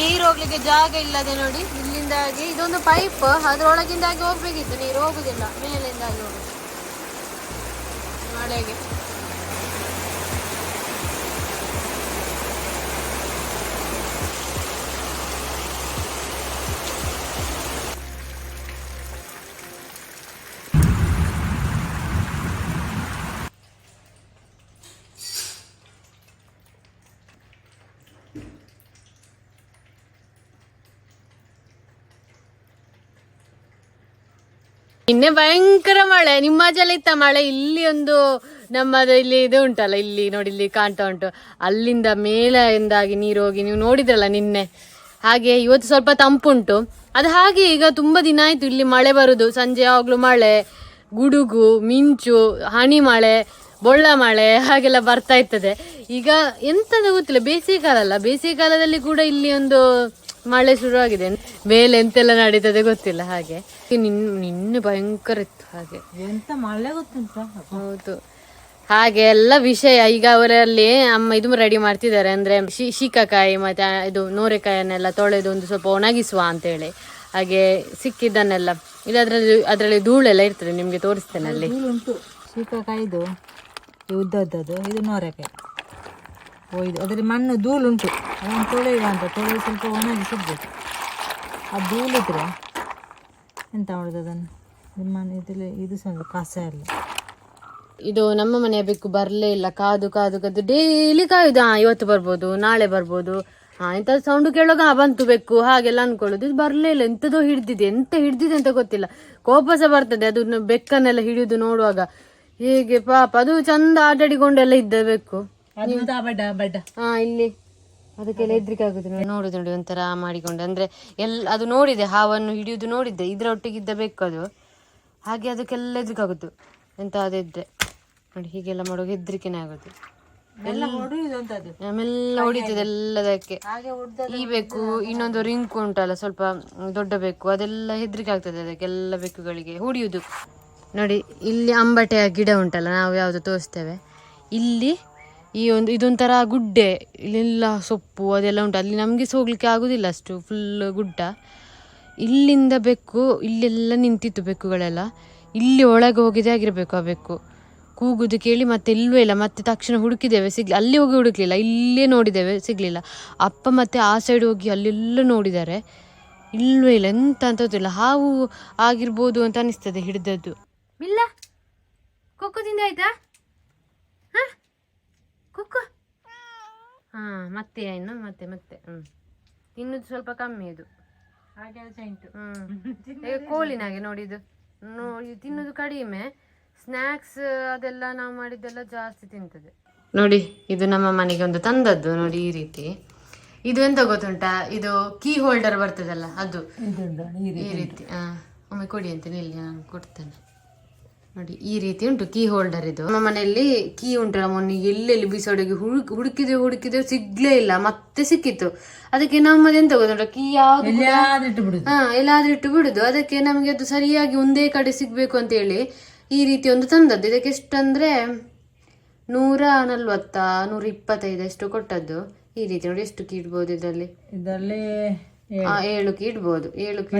ನೀರು ಹೋಗ್ಲಿಕ್ಕೆ ಜಾಗ ಇಲ್ಲದೆ ನೋಡಿ, ಇಲ್ಲಿಂದಾಗಿ ಇದೊಂದು ಪೈಪ್ ಅದ್ರೊಳಗಿಂದಾಗಿ ಹೋಗ್ಬೇಕಿತ್ತು, ನೀರು ಹೋಗುದಿಲ್ಲ, ಮೇಲಿಂದಾಗಿ ಹೋಗುದು. ಮಳೆಗೆ. ನಿನ್ನೆ ಭಯಂಕರ ಮಳೆ. ನಿಮ್ಮ ಜಲ ಇತ್ತ ಮಳೆ? ಇಲ್ಲಿ ಒಂದು ನಮ್ಮದು ಇಲ್ಲಿ ಇದು ಉಂಟಲ್ಲ, ಇಲ್ಲಿ ನೋಡಿ, ಇಲ್ಲಿ ಕಾಣ್ತಾ ಉಂಟು. ಅಲ್ಲಿಂದ ಮೇಲೆಯಿಂದಾಗಿ ನೀರು ಹೋಗಿ ನೀವು ನೋಡಿದ್ರಲ್ಲ ನಿನ್ನೆ? ಹಾಗೆ ಇವತ್ತು ಸ್ವಲ್ಪ ತಂಪುಂಟು. ಅದು ಹಾಗೆ ಈಗ ತುಂಬಾ ದಿನ ಆಯ್ತು ಇಲ್ಲಿ ಮಳೆ ಬರುದು. ಸಂಜೆ ಯಾವಾಗಲೂ ಮಳೆ, ಗುಡುಗು, ಮಿಂಚು, ಹನಿ ಮಳೆ, ಬೊಳ್ಳ ಮಳೆ ಹಾಗೆಲ್ಲ ಬರ್ತಾ ಇರ್ತದೆ. ಈಗ ಎಂತದ ಗೊತ್ತಿಲ್ಲ. ಬೇಸಿಗೆ ಕಾಲ ಅಲ್ಲ. ಬೇಸಿಗೆ ಕಾಲದಲ್ಲಿ ಕೂಡ ಇಲ್ಲಿ ಒಂದು ಮಳೆ ಶುರುವಾಗಿದೆ. ಮೇಲೆ ಎಂತೆಲ್ಲ ನಡೀತದೆ ಗೊತ್ತಿಲ್ಲ ಹಾಗೆ. ನಿನ್ ನಿನ್ನೆ ಭಯಂಕರ ಇತ್ತು ಹಾಗೆ. ಎಂತ ಮಳೆ ಗೊತ್ತುಂಟ? ಹೌದು. ಹಾಗೆ ಎಲ್ಲ ವಿಷಯ ಈಗ ಅವರಲ್ಲಿ ಅಮ್ಮ ಇದು ರೆಡಿ ಮಾಡ್ತಿದ್ದಾರೆ. ಅಂದ್ರೆ ಶೀಕಕಾಯಿ ಮತ್ತೆ ಇದು ನೋರೆಕಾಯನ್ನೆಲ್ಲ ತೊಳೆದು ಒಂದು ಸ್ವಲ್ಪ ಒಣಗಿಸುವ ಅಂತೇಳಿ. ಹಾಗೆ ಸಿಕ್ಕಿದ್ದನ್ನೆಲ್ಲ. ಇಲ್ಲ ಅದ್ರಲ್ಲಿ ಅದರಲ್ಲಿ ಧೂಳೆಲ್ಲ ಇರ್ತದೆ ನಿಮ್ಗೆ ತೋರಿಸ್ತೇನೆ ಅಲ್ಲಿ. ಉಂಟು ಸೀಕಾಕಾಯಿದು ಉದ್ದದ್ದು ಇದು ನೋರೆಕಾಯಿ. ಇದು ಅದರಲ್ಲಿ ಮಣ್ಣು ಧೂಳುಂಟು. ಅದನ್ನು ತೊಳೆಯುವ ಅಂತ, ತೊಳೆದು ಸ್ವಲ್ಪ ಒಣಗಿ ಸಿಗ್ಬೇಕು ಆ ಧೂಳಿದ್ರೆ ಎಂತ ಮಾಡೋದು ಅದನ್ನು? ನಿಮ್ಮ ಇದರಲ್ಲಿ ಇದು ಸಹ ಕಾಸ ಎಲ್ಲ. ಇದು ನಮ್ಮ ಮನೆಯ ಬೆಕ್ಕು ಬರಲೇ ಇಲ್ಲ, ಕಾದು ಕಾದು ಕಾದು. ಡೈಲಿ ಕಾಯುದು ಹಾಂ ಇವತ್ತು ಬರ್ಬೋದು, ನಾಳೆ ಬರ್ಬೋದು. ಹಾಂ ಇಂಥ ಸೌಂಡ್ ಕೇಳುವಾಗ ಹಾಂ ಬಂತು ಬೆಕ್ಕು, ಹಾಗೆಲ್ಲ ಅಂದ್ಕೊಳ್ಳೋದು ಇದು ಬರಲೇ ಇಲ್ಲ ಎಂಥದೋ ಹಿಡ್ದಿದೆ, ಎಂತ ಹಿಡ್ದಿದೆ ಅಂತ ಗೊತ್ತಿಲ್ಲ. ಕೋಪ ಸಹ ಬರ್ತದೆ, ಅದು ಬೆಕ್ಕನ್ನೆಲ್ಲ ಹಿಡಿಯೋದು ನೋಡುವಾಗ. ಹೇಗೆ ಪಾಪ, ಅದು ಚಂದ ಆಟಾಡಿಕೊಂಡೆಲ್ಲ ಇದ್ದ ಬೆಕ್ಕು. ಹಾ ಇಲ್ಲಿ. ಅದಕ್ಕೆಲ್ಲ ಹೆದ್ರಿಕೆ ಆಗುದು ನೋಡಿ ನೋಡುದು ನೋಡಿ ಒಂಥರ ಮಾಡಿಕೊಂಡು. ಅಂದ್ರೆ ಎಲ್ ಅದು ನೋಡಿದೆ ಹಾವನ್ನು ಹಿಡಿಯುದು ನೋಡಿದ್ದೆ. ಇದ್ರೊಟ್ಟಿಗಿದ್ದ ಬೇಕು ಅದು. ಹಾಗೆ ಅದಕ್ಕೆಲ್ಲ ಹೆದ್ರಿಕೆ ಆಗುದು ಎಂತ ಅದಿದ್ರೆ ನೋಡಿ ಹೀಗೆಲ್ಲ ಮಾಡುವಾಗ ಹೆದ್ರಿಕೆನೇ ಆಗುದು. ಎಲ್ಲ ಹೊಡೆಯುದು ಅಂತ ಅದು ಆಮೆಲ್ಲ ಹೊಡಿತದೆ ಎಲ್ಲದಕ್ಕೆ. ಈ ಬೇಕು ಇನ್ನೊಂದು ರಿಂಕು ಉಂಟಲ್ಲ ಸ್ವಲ್ಪ ದೊಡ್ಡ ಬೇಕು. ಅದೆಲ್ಲ ಹೆದ್ರಿಕೆ ಆಗ್ತದೆ ಅದಕ್ಕೆ ಎಲ್ಲ ಬೆಕ್ಕುಗಳಿಗೆ. ಹೊಡಿಯುದು. ನೋಡಿ ಇಲ್ಲಿ ಅಂಬಟೆಯ ಗಿಡ ಉಂಟಲ್ಲ ನಾವು ಯಾವುದು ತೋರಿಸ್ತೇವೆ. ಇಲ್ಲಿ ಈ ಒಂದು, ಇದೊಂಥರ ಗುಡ್ಡೆ, ಇಲ್ಲೆಲ್ಲ ಸೊಪ್ಪು ಅದೆಲ್ಲ ಉಂಟು. ಅಲ್ಲಿ ನಮಗೆ ಹೋಗ್ಲಿಕ್ಕೆ ಆಗೋದಿಲ್ಲ ಅಷ್ಟು ಫುಲ್ ಗುಡ್ಡ. ಇಲ್ಲಿಂದ ಬೆಕ್ಕು, ಇಲ್ಲೆಲ್ಲ ನಿಂತಿತ್ತು ಬೆಕ್ಕುಗಳೆಲ್ಲ. ಇಲ್ಲಿ ಒಳಗೆ ಹೋಗಿದೆ ಆಗಿರಬೇಕು ಆ ಬೆಕ್ಕು. ಕೂಗುದು ಕೇಳಿ ಮತ್ತೆ ಇಲ್ಲವೇ ಇಲ್ಲ. ಮತ್ತೆ ತಕ್ಷಣ ಹುಡುಕಿದ್ದೇವೆ, ಸಿಗ್ಲಿ, ಅಲ್ಲಿ ಹೋಗಿ ಹುಡುಕ್ಲಿಲ್ಲ. ಇಲ್ಲೇ ನೋಡಿದ್ದೇವೆ, ಸಿಗ್ಲಿಲ್ಲ. ಅಪ್ಪ ಮತ್ತೆ ಆ ಸೈಡ್ ಹೋಗಿ ಅಲ್ಲೆಲ್ಲ ನೋಡಿದ್ದಾರೆ. ಇಲ್ಲವೇ ಇಲ್ಲ. ಎಂತ ಅಂತ ಗೊತ್ತಿಲ್ಲ. ಹಾವು ಆಗಿರ್ಬೋದು ಅಂತ ಅನಿಸ್ತದೆ ಹಿಡಿದದ್ದು. ಇಲ್ಲ ಕೊಕ್ಕದಿಂದ ಆಯ್ತಾ? ಕೊಕ್ಕು ಹಾ ಮತ್ತೆ ಇನ್ನು ಮತ್ತೆ ಮತ್ತೆ ಹ್ಮ್. ತಿನ್ನುದು ಸ್ವಲ್ಪ ಕಮ್ಮಿ ಇದು ಈಗ ಕೋಳಿನಾಗೆ ನೋಡಿದ್ದು? ನೋಡಿ ತಿನ್ನೋದು ಕಡಿಮೆ. ಸ್ನ್ಯಾಕ್ಸ್ ಅದೆಲ್ಲ ನಾವು ಮಾಡಿದ್ದೆಲ್ಲ ಜಾಸ್ತಿ ತಿಂತದೆ. ನೋಡಿ ಇದು ನಮ್ಮ ಮನೆಗೆ ಒಂದು ತಂದದ್ದು ನೋಡಿ ಈ ರೀತಿ. ಇದು ಎಂತ ಗೊತ್ತುಂಟಾ? ಇದು ಕೀ ಹೋಲ್ಡರ್ ಬರ್ತದಲ್ಲ ಅದು. ಈ ರೀತಿ ಹಾ. ಒಮ್ಮೆ ಕೊಡಿ ಅಂತ ನಿಲ್ಲಿ ನಾನು ಕೊಡ್ತೇನೆ. ನೋಡಿ ಈ ರೀತಿ ಉಂಟು ಕೀ ಹೋಲ್ಡರ್ ಇದು. ನಮ್ಮ ಮನೆಯಲ್ಲಿ ಕೀ ಉಂಟಲ್ಲ ಮೊನ್ನೆ ಎಲ್ಲೆಲ್ಲಿ ಬಿಸಾಡೋಗಿ ಹುಡುಕ್ ಹುಡುಕಿದ್ರೆ ಹುಡುಕಿದ್ರೆ ಸಿಗ್ಲೇ ಇಲ್ಲ. ಮತ್ತೆ ಸಿಕ್ಕಿತ್ತು. ಅದಕ್ಕೆ ನಮ್ಮದು ಎಂತ ಗೊತ್ತುಂಟ? ಕೀ ಯಾವ್ದು ಹಾ ಎಲ್ಲಾದ್ರೂ ಇಟ್ಟು ಬಿಡುದು. ಅದಕ್ಕೆ ನಮಗೆ ಅದು ಸರಿಯಾಗಿ ಒಂದೇ ಕಡೆ ಸಿಗ್ಬೇಕು ಅಂತ ಹೇಳಿ ಈ ರೀತಿ ಒಂದು ತಂದದ್ದು. ಇದಕ್ಕೆ ಎಷ್ಟಂದ್ರೆ ನೂರ ನಲ್ವತ್ತ ನೂರ ಇಪ್ಪತ್ತೈದು ಅಷ್ಟು ಕೊಟ್ಟದ್ದು. ಈ ರೀತಿ ನೋಡಿ ಎಷ್ಟು ಕೀ ಇಡ್ಬೋದು ಇದರಲ್ಲಿ. ಇದರಲ್ಲಿ ಏಳು. ಕೀ ಇಡ್ಬೋದು. ಏಳು ಕೀ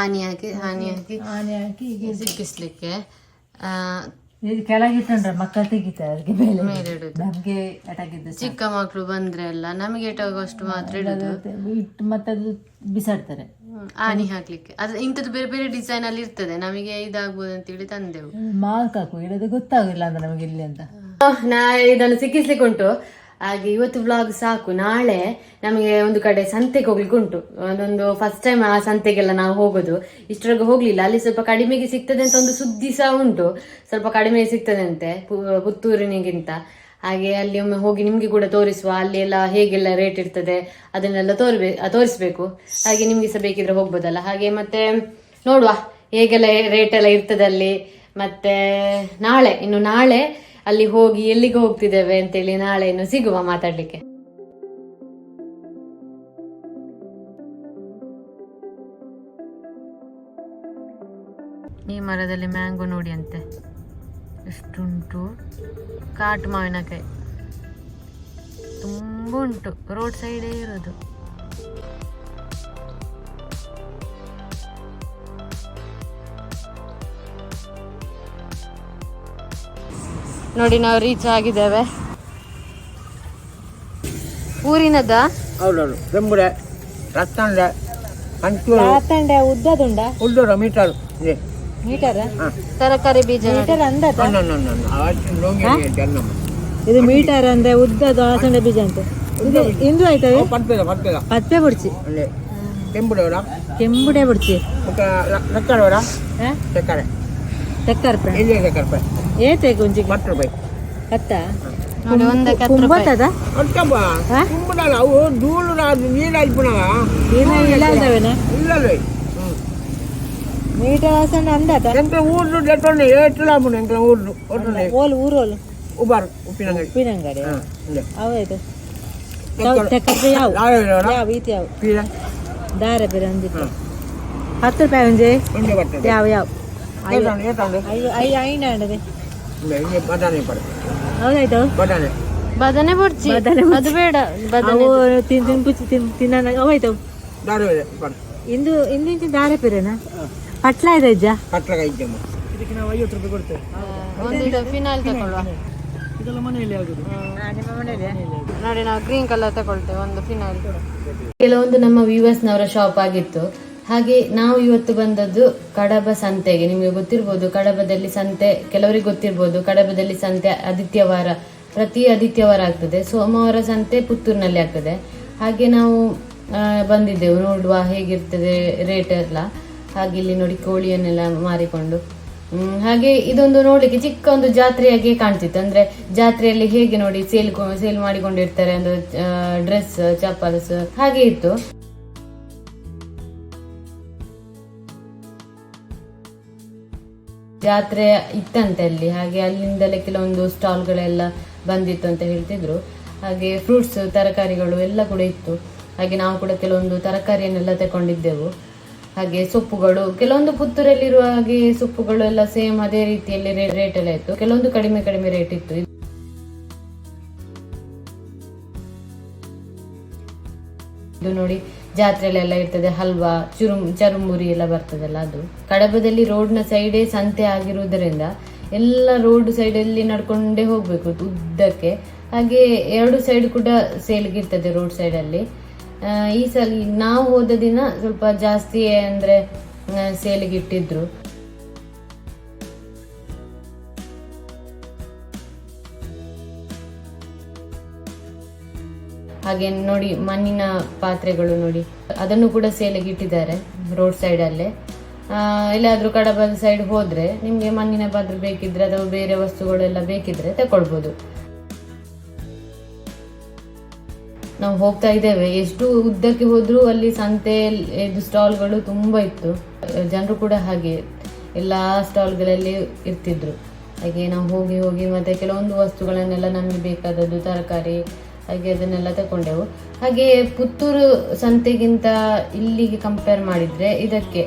ಆನಿ ಹಾಕಿ ಆನಿ ಹಾಕಿ ಆನೆ ಹಾಕಿ ಹೀಗೆ ಸಿಕ್ಕಿಸ್ಲಿಕ್ಕೆ ಇದು ಕೆಳಗೆ ಮಕ್ಕಳು ತೆಗಿತಾರೆ ಅದಕ್ಕೆ ಮೇಲೆ ಮೇಲೆ ಇಡುದು. ನಮ್ಗೆ ಚಿಕ್ಕ ಮಕ್ಕಳು ಬಂದ್ರೆ ಎಲ್ಲ ನಮಗೆ ಎಟಾಗುವಷ್ಟು ಮಾತ್ರ ಇಡುದು. ಇಟ್ಟು ಮತ್ತೆ ಅದು ಬಿಸಾಡ್ತಾರೆ. ಆನಿ ಹಾಕ್ಲಿಕ್ಕೆ. ಅದು ಇಂಥದ್ದು ಬೇರೆ ಬೇರೆ ಡಿಸೈನ್ ಅಲ್ಲಿ ಇರ್ತದೆ. ನಮಗೆ ಇದಾಗ್ಬೋದು ಅಂತೇಳಿ ತಂದೆವು. ಮಾರ್ಕ್ ಹಾಕು ಇಡೋದು ಗೊತ್ತಾಗಿಲ್ಲ ಅಂತ ನಮಗೆ ಇಲ್ಲಿ ಅಂತ. ನಾ ಇದನ್ನು ಸಿಕ್ಕಿಸ್ಲಿಕ್ಕೆ ಉಂಟು. ಹಾಗೆ ಇವತ್ತು ವ್ಲಾಗ್ ಸಾಕು. ನಾಳೆ ನಮಗೆ ಒಂದು ಕಡೆ ಸಂತೆಗೆ ಹೋಗ್ಲಿಕ್ಕೆ ಉಂಟು. ಅದೊಂದು ಫಸ್ಟ್ ಟೈಮ್ ಆ ಸಂತೆಗೆಲ್ಲ ನಾವು ಹೋಗೋದು. ಇಷ್ಟರೊಳಗೆ ಹೋಗ್ಲಿಲ್ಲ. ಅಲ್ಲಿ ಸ್ವಲ್ಪ ಕಡಿಮೆಗೆ ಸಿಗ್ತದೆ ಅಂತ ಒಂದು ಸುದ್ದಿ ಸಹ ಉಂಟು. ಸ್ವಲ್ಪ ಕಡಿಮೆ ಸಿಗ್ತದೆ ಅಂತೆ ಪುತ್ತೂರಿನಿಗಿಂತ. ಹಾಗೆ ಅಲ್ಲಿ ಒಮ್ಮೆ ಹೋಗಿ ನಿಮ್ಗೆ ಕೂಡ ತೋರಿಸುವ. ಅಲ್ಲಿ ಎಲ್ಲ ಹೇಗೆಲ್ಲ ರೇಟ್ ಇರ್ತದೆ, ಅದನ್ನೆಲ್ಲ ತೋರ್ಬೇ, ತೋರಿಸ್ಬೇಕು. ಹಾಗೆ ನಿಮ್ಗೆ ಸಹ ಬೇಕಿದ್ರೆ ಹೋಗ್ಬೋದಲ್ಲ. ಹಾಗೆ ಮತ್ತೆ ನೋಡುವ ಹೇಗೆಲ್ಲ ರೇಟ್ ಎಲ್ಲ ಇರ್ತದೆ ಅಲ್ಲಿ. ಮತ್ತೆ ನಾಳೆ, ಇನ್ನು ನಾಳೆ ಅಲ್ಲಿ ಹೋಗಿ ಎಲ್ಲಿಗೆ ಹೋಗ್ತಿದ್ದೇವೆ ಅಂತೇಳಿ ನಾಳೆ ಇನ್ನು ಸಿಗುವ ಮಾತಾಡ್ಲಿಕ್ಕೆ. ಈ ಮರದಲ್ಲಿ ಮ್ಯಾಂಗೋ ನೋಡಿ ಅಂತೆ ಎಷ್ಟುಂಟು? ಕಾಟು ಮಾವಿನಕಾಯಿ. ತುಂಬ ಉಂಟು ರೋಡ್ ಸೈಡೇ ಇರೋದು. ನೋಡಿ ನಾವು ರೀಚ್ ಆಗಿದ್ದೇವೆ. ಊರಿನದ? ಹೌದೌದು. ಬೆಂಬುಡೆ ರತ್ತಂಡೆ ಕಂಚೂರು ರಾತಂಡೆ ಉದ್ದದುಂಡ? ಉಳ್ಳೂರು ಮೀಟರ್. ಇದೆ. ಮೀಟರ್? ತರಕಾರಿ ಬೀಜ. ಮೀಟರ್ ಅಂದದ? ಅವತ್ತು ಲೋಂಗಿ ಜನ್ನಮ್ಮ ಇದು ಮೀಟರ್ ಅಂದ್ರೆ ಉದ್ದದ ಅಲಸಂಡೆ ಬೀಜ ಅಂತ. ಇದು ಇಂದು ಆಯ್ತದೆ ಪಡ್ಬೇಗ ಪಡ್ಬೇಗ ಪತ್ತೆ ಬಿಡ್ಸಿ ಅಲ್ಲೇ ಬೆಂಬುಡೆವರ ಕೆಂಬುಡೆ ಬಿಡ್ಸಿ ಹಾ? ಸಕ್ಕರೆ ತೆಕ್ಕರ್ಪ. ಸಕ್ಕರೆ ಏತೆ ಗುಂಜಿ ಹತ್ತು ರೂಪಾಯಿ ಕತ್ತ ನೋಡಿ ಒಂದಕ್ಕೆ ಹತ್ತು ರೂಪಾಯಿ ಕುಂಬತ್ತದ ಅಷ್ಟಪ್ಪ ಹಾ? ತುಂಬುದಲ್ಲ ಅವು ಧೂಳು ಅದು ನೀರು ಹಾಕ್ಬಿಡವ ಏನು ಇಲ್ಲ ಅಲ್ದವೇನ ಇಲ್ಲವೇ ಹ್ಞೂ ಮೀಟರ್ ಅಲಸಂಡೆ ಅಂದದ ಎಂಕ ಊರು ಲೆಟ್ಟೊಂಡೆ ಏಟು ಲಾಭ ಎಂಕ ಊರು ಒಟ್ಟೊಂಡೆ ಓಲ್ ಊರೋಲ್ ಉಬಾರ್ ಉಪ್ಪಿನಂಗಡಿ ಉಪ್ಪಿನಂಗಡಿ ಹಾಂ ಇಲ್ಲೇ ಅವಾಯ್ತು ತೆಕ್ಕರ್ಪ ಯಾವ ಯಾವ್ಯಾವ ಯಾವ ಈತಿ ಯಾವ ಪೀರ ದಾರ ಬೇರೆ ಅಂದಿತ್ತು ಹತ್ತು ರೂಪಾಯಿ ಒಂಜಿ ಒಂದೇ ಬರ್ತದೆ ಯಾವ ಯಾವ ಏತಂಡು ಏತಂಡು ಅಯ್ಯೋ ಬಟಾಣಿ ಹೌದಾಯ್ತು. ಬಟಾಣಿ ಬದನೆ ಬುಡ್ಚಿ ಬದನೆ ಅದು ಬೇಡ ಬದನೆ ತಿನ್ ತಿನ್ ಪುಚ್ಚಿ ತಿನ್ ತಿನ್ನ ಹೋಯ್ತು ದಾರು ಇದೆ ಇಂದು ಇಂದಿಂಚಿ ದಾರ ಪೇರೆನಾ? ಪಟ್ಲ ಇದೆ ಅಜ್ಜ ಪಟ್ಲ ಇದ್ದಮ್ಮ ಇದಕ್ಕೆ ನಾವು ಐವತ್ತು ರೂಪಾಯಿ ಕೊಡ್ತೇವೆ. ಒಂದು ಫಿನಾಲ್ ತಗೊಳ್ಳುವ. ಇದೆಲ್ಲ ಮನೆಯಲ್ಲಿ ಆಗುದು. ನಿಮ್ಮ ಮನೆಯಲ್ಲಿ? ನೋಡಿ ನಾವು ಗ್ರೀನ್ ಕಲರ್ ತಗೊಳ್ತೇವೆ ಒಂದು ಫಿನಾಲ್ ಕೆಲವೊಂದು ನಮ್ಮ ವ್ಯೂವರ್ಸ್ನವರ ಶಾಪ್ ಆಗಿತ್ತು. ಹಾಗೆ ನಾವು ಇವತ್ತು ಬಂದದ್ದು ಕಡಬ ಸಂತೆಗೆ. ನಿಮಗೆ ಗೊತ್ತಿರ್ಬೋದು, ಕಡಬದಲ್ಲಿ ಸಂತೆ, ಕೆಲವರಿಗೆ ಗೊತ್ತಿರ್ಬೋದು, ಕಡಬದಲ್ಲಿ ಸಂತೆ ಆದಿತ್ಯವಾರ, ಪ್ರತಿ ಆದಿತ್ಯವಾರ ಆಗ್ತದೆ. ಸೋಮವಾರ ಸಂತೆ ಪುತ್ತೂರಿನಲ್ಲಿ ಆಗ್ತದೆ. ಹಾಗೆ ನಾವು ಬಂದಿದ್ದೆವು. ನೋಡುವ ಹೇಗಿರ್ತದೆ ರೇಟ್ ಎಲ್ಲ. ಹಾಗೆ ಇಲ್ಲಿ ನೋಡಿ ಕೋಳಿಯನ್ನೆಲ್ಲ ಮಾರಿಕೊಂಡು. ಹಾಗೆ ಇದೊಂದು ನೋಡಲಿಕ್ಕೆ ಚಿಕ್ಕ ಒಂದು ಜಾತ್ರೆಯಾಗಿ ಕಾಣ್ತಿತ್ತು. ಅಂದ್ರೆ ಜಾತ್ರೆಯಲ್ಲಿ ಹೇಗೆ ನೋಡಿ ಸೇಲ್ ಸೇಲ್ ಮಾಡಿಕೊಂಡಿರ್ತಾರೆ ಅಂದ್ರೆ ಡ್ರೆಸ್ ಚಪ್ಪಲ್ಸ್ ಹಾಗೆ ಇತ್ತು. ಜಾತ್ರೆ ಇತ್ತಂತೆ ಅಲ್ಲಿ. ಹಾಗೆ ಅಲ್ಲಿಂದಲೇ ಕೆಲವೊಂದು ಸ್ಟಾಲ್ಗಳೆಲ್ಲ ಬಂದಿತ್ತು ಅಂತ ಹೇಳ್ತಿದ್ರು. ಹಾಗೆ ಫ್ರೂಟ್ಸ್ ತರಕಾರಿಗಳು ಎಲ್ಲ ಕೂಡ ಇತ್ತು. ಹಾಗೆ ನಾವು ಕೂಡ ಕೆಲವೊಂದು ತರಕಾರಿಯನ್ನೆಲ್ಲ ತಗೊಂಡಿದ್ದೆವು ಹಾಗೆ ಸೊಪ್ಪುಗಳು, ಕೆಲವೊಂದು ಪುತ್ತೂರಲ್ಲಿರುವ ಹಾಗೆ ಸೊಪ್ಪುಗಳು ಎಲ್ಲ ಸೇಮ್ ಅದೇ ರೀತಿಯಲ್ಲಿ ರೇಟ್ ಎಲ್ಲ ಇತ್ತು. ಕೆಲವೊಂದು ಕಡಿಮೆ ಕಡಿಮೆ ರೇಟ್ ಇತ್ತು. ಇದು ನೋಡಿ ಜಾತ್ರೆಲೆಲ್ಲ ಇರ್ತದೆ, ಹಲ್ವಾ ಚುರುಮ್ ಚರುಮುರಿ ಎಲ್ಲ ಬರ್ತದಲ್ಲ ಅದು. ಕಡಬದಲ್ಲಿ ರೋಡ್ನ ಸೈಡೇ ಸಂತೆ ಆಗಿರುವುದರಿಂದ ಎಲ್ಲ ರೋಡ್ ಸೈಡಲ್ಲಿ ನಡ್ಕೊಂಡೇ ಹೋಗಬೇಕು ಉದ್ದಕ್ಕೆ. ಹಾಗೆ ಎರಡು ಸೈಡ್ ಕೂಡ ಸೇಲ್ಗೆ ಇರ್ತದೆ ರೋಡ್ ಸೈಡಲ್ಲಿ ಈ ಸಲ, ನಾವು ಹೋದ ದಿನ ಸ್ವಲ್ಪ ಜಾಸ್ತಿ ಅಂದ್ರೆ ಸೇಲಿಗೆ ಹಾಗೆ ನೋಡಿ ಮಣ್ಣಿನ ಪಾತ್ರೆಗಳು ನೋಡಿ. ಅದನ್ನು ಕೂಡ ಸೇಲಿಗೆ ಇಟ್ಟಿದ್ದಾರೆ ರೋಡ್ ಸೈಡಲ್ಲೇ. ಎಲ್ಲಾದ್ರೂ ಕಡಬದ ಸೈಡ್ ಹೋದ್ರೆ ನಿಮ್ಗೆ ಮಣ್ಣಿನ ಪಾತ್ರೆ ಬೇಕಿದ್ರೆ ಅಥವಾ ಬೇರೆ ವಸ್ತುಗಳೆಲ್ಲ ಬೇಕಿದ್ರೆ ತಕೊಳ್ಬೋದು. ನಾವು ಹೋಗ್ತಾ ಇದ್ದೇವೆ. ಎಷ್ಟು ಉದ್ದಕ್ಕೆ ಹೋದ್ರೂ ಅಲ್ಲಿ ಸಂತೆ, ಇದು ಸ್ಟಾಲ್ಗಳು ತುಂಬಾ ಇತ್ತು. ಜನರು ಕೂಡ ಹಾಗೆ ಎಲ್ಲ ಸ್ಟಾಲ್ಗಳಲ್ಲಿ ಇರ್ತಿದ್ರು. ಹಾಗೆ ನಾವು ಹೋಗಿ ಹೋಗಿ ಮತ್ತೆ ಕೆಲವೊಂದು ವಸ್ತುಗಳನ್ನೆಲ್ಲ ನಮಗೆ ಬೇಕಾದದ್ದು ತರಕಾರಿ ಹಾಗೆ ಅದನ್ನೆಲ್ಲ ತಗೊಂಡೆವು ಹಾಗೆ ಪುತ್ತೂರು ಸಂತೆಗಿಂತ ಇಲ್ಲಿಗೆ ಕಂಪೇರ್ ಮಾಡಿದ್ರೆ ಇದಕ್ಕೆ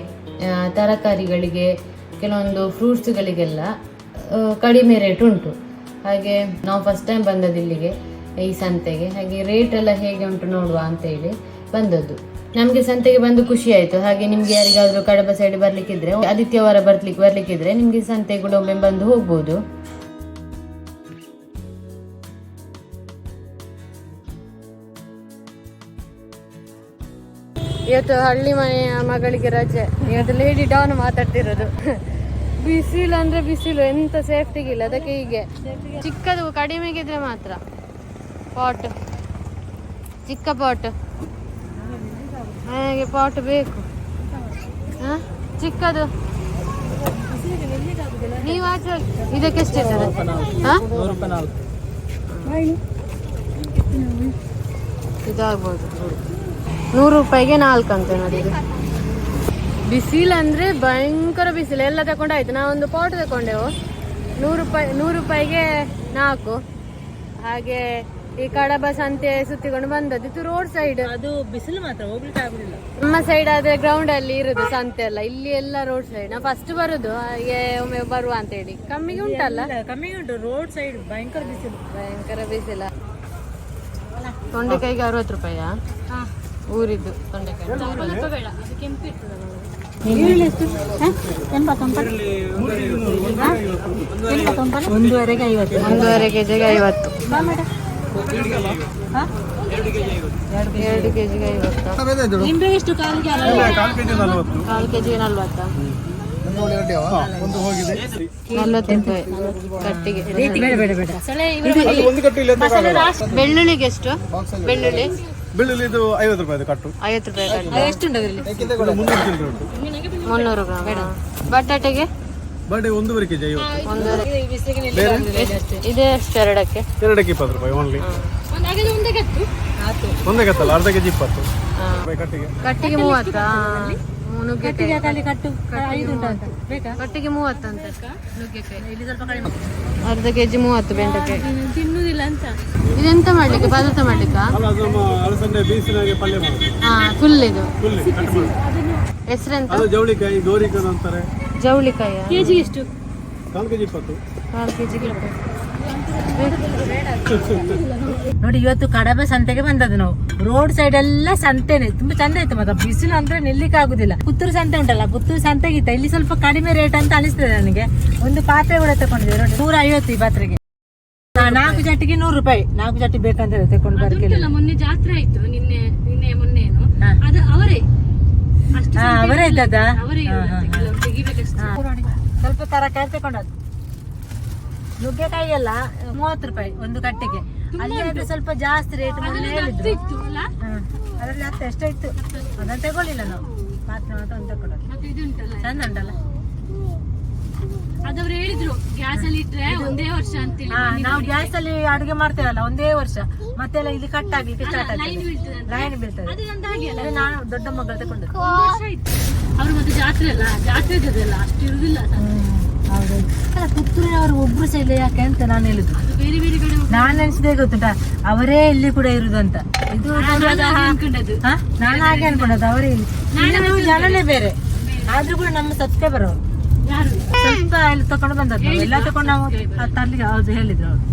ತರಕಾರಿಗಳಿಗೆ, ಕೆಲವೊಂದು ಫ್ರೂಟ್ಸ್ಗಳಿಗೆಲ್ಲ ಕಡಿಮೆ ರೇಟ್ ಉಂಟು. ಹಾಗೆ ನಾವು ಫಸ್ಟ್ ಟೈಮ್ ಬಂದದ್ದು ಇಲ್ಲಿಗೆ, ಈ ಸಂತೆಗೆ. ಹಾಗೆ ರೇಟ್ ಎಲ್ಲ ಹೇಗೆ ಉಂಟು ನೋಡುವ ಅಂತ ಹೇಳಿ ಬಂದದ್ದು. ನಮಗೆ ಸಂತೆಗೆ ಬಂದು ಖುಷಿ ಆಯ್ತು. ಹಾಗೆ ನಿಮ್ಗೆ ಯಾರಿಗಾದ್ರೂ ಕಡಬ ಸೈಡ್ ಬರ್ಲಿಕ್ಕಿದ್ರೆ, ಆದಿತ್ಯವಾರ ಬರ್ಲಿಕ್ಕೆ ಬರ್ಲಿಕ್ಕಿದ್ರೆ ನಿಮಗೆ ಸಂತೆ ಕೂಡ ಒಮ್ಮೆ ಬಂದು ಹೋಗ್ಬೋದು. ಇವತ್ತು ಹಳ್ಳಿ ಮನೆಯ ಮಗಳಿಗೆ ರಜೆ. ಇವತ್ತು ಲೇಡಿ ಡಾನ್ ಮಾತಾಡ್ತಿರೋದು. ಬಿಸಿಲು ಅಂದ್ರೆ ಬಿಸಿಲು ಎಂತ ಸೇಫ್ಟಿಗಿಲ್ಲ ಅದಕ್ಕೆ ಹೀಗೆ. ಚಿಕ್ಕದು ಕಡಿಮೆಗಿದ್ರೆ ಮಾತ್ರ. ಪಾಟ್ ಚಿಕ್ಕ ಪಾಟ್ ನನಗೆ ಪಾಟ್ ಬೇಕು. ಹಾ? ಚಿಕ್ಕದು. ನೀವು ಆಚೆ. ಇದಕ್ಕೆ ಹಾ? ಇದಾಗ್ಬೋದು. ನೂರು ರೂಪಾಯಿಗೆ ನಾಲ್ಕು ಅಂತ ನೋಡಿ ಬಿಸಿಲಂದ್ರೆ ಬಿಸಿಲು ಅಂದ್ರೆ ಭಯಂಕರ ಬಿಸಿಲು. ಎಲ್ಲ ತಗೊಂಡಾಯ್ತು ನಾವೊಂದು ಪಾಟ್ ತಗೊಂಡೆವು ನೂರು ರೂಪಾಯಿ ನೂರು ರೂಪಾಯಿಗೆ ನಾಲ್ಕು. ಹಾಗೆ ಈ ಕಡಬ ಸಂತೆ ಸುತ್ತಿಕೊಂಡು ಬಂದದ್ದು. ಇದು ರೋಡ್ ಸೈಡ್ ಅದು ಬಿಸಿಲು ಮಾತ್ರ ಹೋಗ್ಲಿಕ್ಕೆ ಆಗುದಿಲ್ಲ. ನಮ್ಮ ಸೈಡ್ ಆದ್ರೆ ಗ್ರೌಂಡ್ ಅಲ್ಲಿ ಇರುದು ಸಂತೆ ಎಲ್ಲ. ಇಲ್ಲಿ ಎಲ್ಲ ರೋಡ್ ಸೈಡ್ ನಾವು ಫಸ್ಟ್ ಬರುದು ಹಾಗೆ ಒಮ್ಮೆ ಬರುವ ಅಂತ ಹೇಳಿ. ಕಮ್ಮಿಗೆ ಉಂಟಲ್ಲ? ಕಮ್ಮಿಗೆ ಕಮ್ಮಿ ಉಂಟು. ರೋಡ್ ಸೈಡ್ ಭಯಂಕರ ಬಿಸಿಲು. ಭಯಂಕರ ಬಿಸಿಲ. ತೊಂಡೆಕಾಯಿಗೆ ಅರವತ್ತು ರೂಪಾಯಾ ಊರಿದ್ದು ಒಂದೂವರೆಗೆ ಐವತ್ತು. ಒಂದೂವರೆ ಕೆಜಿಗೆ ಐವತ್ತು. ಎರಡು ಕೆಜಿಗೆ ಐವತ್ತು. ನಿಂಬೆ ಎಷ್ಟು? ಕಾಲಿಗೆ ಕಾಲು ಕೆಜಿಗೆ ನಲ್ವತ್ತ. ನಲ್ವತ್ತು? ರೂಪಾಯಿ ಕಟ್ಟಿಗೆ. ಬೆಳ್ಳುಳ್ಳಿಗೆ ಎಷ್ಟು? ಬೆಳ್ಳುಳ್ಳಿ. ಬೆಳ್ಳುಳ್ಳಿ ಇದು ಐವತ್ತು ರೂಪಾಯಿ ಕಟ್ಟು. ಐವತ್ತು ರೂಪಾಯಿ ಕಟ್ಟು. ಎಷ್ಟುಂಟು ಅದರಲ್ಲಿ? ಮುನ್ನೂರು ಚಿಲ್ಲರೆ ಉಂಟು ಮುನ್ನೂರು ಗ್ರಾಮ್. ಬಟಾಟೆಗೆ? ಬಡೆ ಒಂದೂವರೆ ಕೆಜಿ ಐವತ್ತು. ಇದೆ ಎಷ್ಟು? ಎರಡಕ್ಕೆ. ಎರಡಕ್ಕೆ ಇಪ್ಪತ್ತು ರೂಪಾಯಿ ಓನ್ಲಿ ಒಂದೇ ಕತ್ತಲ್ಲ ಅರ್ಧ ಕೆಜಿ ಇಪ್ಪತ್ತು. ಕಟ್ಟಿಗೆ. ಕಟ್ಟಿಗೆ ಮೂವತ್ತಾ? ನುಗ್ಗೆಕಾಯಿ. ಉಂಟು ಕಟ್ಟಿಗೆ ಮೂವತ್ತು. ಅಂತ ನುಗ್ಗೆಕಾಯಿ ಇಲ್ಲಿ ಸ್ವಲ್ಪ ಕಡಿಮೆ ಅರ್ಧ ಕೆಜಿ ಮೂವತ್ತು ಬೆಂಡೆಕಾಯಿ. ಇದೆಂತ? ಮಾಡ್ಲಿಕ್ಕೆ? ಪದಾರ್ಥ ಮಾಡ್ಲಿಕ್ಕ? ಅಲಸಂದೆ ಪಲ್ಯ ಹಾ ಫುಲ್ ಇದು ಹೆಸರೆಂತ? ಅದು ಜವಳಿಕಾಯಿ ಗೋರಿಕಾಯಿ ಅಂತಾರೆ. ಜವಳಿಕಾಯ ಕೆಜಿ ಎಷ್ಟು? ಕಾಲು ಕೆಜಿ ಇಪ್ಪತ್ತು. ಕಾಲು ಕೆಜಿಗೆ ನೋಡಿ ಇವತ್ತು ಕಡಬೆ ಸಂತೆಗೆ ಬಂದದ್ದು ನಾವು. ರೋಡ್ ಸೈಡ್ ಎಲ್ಲ ಸಂತೆನೆ. ತುಂಬಾ ಚಂದ ಇತ್ತು ಮತ್ತೆ ಬಿಸಿಲು ಅಂದ್ರೆ ನಿಲ್ಲಿಕ್ಕೆ ಆಗುದಿಲ್ಲ. ಪುತ್ತೂರು ಸಂತೆ ಉಂಟಲ್ಲ ಪುತ್ತೂರು ಸಂತೆಗಿತ್ತ ಇಲ್ಲಿ ಸ್ವಲ್ಪ ಕಡಿಮೆ ರೇಟ್ ಅಂತ ಅನಿಸ್ತದೆ ನನಗೆ. ಒಂದು ಪಾತ್ರೆ ಕೂಡ ತಗೊಂಡಿದ್ದೆ ನೋಡಿ ನೂರ ಐವತ್ತು ಈ ಪಾತ್ರೆಗೆ. ನಾಲ್ಕು ಜಟ್ಟಿಗೆ ನೂರು ರೂಪಾಯಿ. ನಾಲ್ಕು ಜಟ್ಟಿ ಬೇಕಂತ ಹೇಳಿ ತಕೊಂಡು ಮೊನ್ನೆ ಜಾತ್ರೆ ಆಯ್ತು ನಿನ್ನೆ ನಿನ್ನೆ ಮೊನ್ನೆನು. ಹಾ. ಅದು ಅವರೇ. ಅವರೇ ಇದ್ದದ ಸ್ವಲ್ಪ ತರಕಾರಿ ತಗೊಂಡದ್ದು ನುಗ್ಗೆಕಾಯಿ ಎಲ್ಲ ಮೂವತ್ತು ರೂಪಾಯಿ ಒಂದು ಕಟ್ಟಿಗೆ. ಅಲ್ಲಿ ಆದ್ರೆ ಸ್ವಲ್ಪ ಜಾಸ್ತಿ ರೇಟ್ ಮೊನ್ನೆ ಹೇಳಿದ್ರು. ಅದ್ರಲ್ಲಿ ಹತ್ತು ಎಷ್ಟೋ ಇತ್ತು ಅದನ್ನ ತಗೊಳ್ಳಿಲ್ಲ ನಾವು. ಮಾತ್ರ ಮಾತ್ರ ಒಂದು ತಗೊಂಡು ಚಂದ ಉಂಟಲ್ಲ? ಅದವ್ರು ಹೇಳಿದ್ರು ಗ್ಯಾಸ್ ಅಲ್ಲಿ ಇಟ್ರೆ ಒಂದೇ ವರ್ಷ ಅಂತೇಳಿ ನಾವು ಗ್ಯಾಸ್ ಅಲ್ಲಿ ಅಡುಗೆ ಮಾಡ್ತೇವಲ್ಲ ಒಂದೇ ವರ್ಷ. ಮತ್ತೆಲ್ಲ ಇಲ್ಲಿ ಕಟ್ ಆಗ್ಲಿಕ್ಕೆ ಸ್ಟಾರ್ಟ್ ಆಗ್ತದೆ. ಲೈನ್ ಬೀಳ್ತದೆ ಅದು ನಂದು ಹಾಗೆ ಅಲ್ಲ. ನಾನು ದೊಡ್ಡ ಮಗಳು ತಗೊಂಡು. ವರ್ಷ ಆಯ್ತು. ಅವ್ರು ಮತ್ತೆ ಜಾತ್ರೆ ಅಲ್ಲ ಜಾತ್ರೆ ಇದ್ದದಲ್ಲ ಅಷ್ಟು ಇರುದಿಲ್ಲ ಅಲ್ಲ ಪುತ್ತೂರಿನವರು ಒಬ್ರು ಸಹ ಇಲ್ಲ ಯಾಕೆ ಅಂತ ನಾನು ಹೇಳುದು ಬೇರೆ ಬೇರೆ ಕಡೆ ನಾನು ಅನ್ಸಿದೆ ಗೊತ್ತುಂಟ? ಅವರೇ ಇಲ್ಲಿ ಕೂಡ ಇರುದು ಅಂತ. ಇದು ನಾನು ಹಾಗೆ ಅನ್ಕೊಂಡದ್ದು. ಅವರೇ ಇಲ್ಲಿ. ಜನನೇ ಬೇರೆ. ಆದ್ರೂ ಕೂಡ ನಮ್ಮ ಸಬ್ಸ್ಕ್ರೈಬರ್ ಅವರು ಯಾರು ಸ್ವಲ್ಪ ಇಲ್ಲಿ ತಕೊಂಡು ಬಂದದ್ದು. ಎಲ್ಲ ತಕೊಂಡು ನಾವು ತರ್ಲಿಕ್ಕೆ ಹೌದು ಹೇಳಿದ್ರು ಅವರು.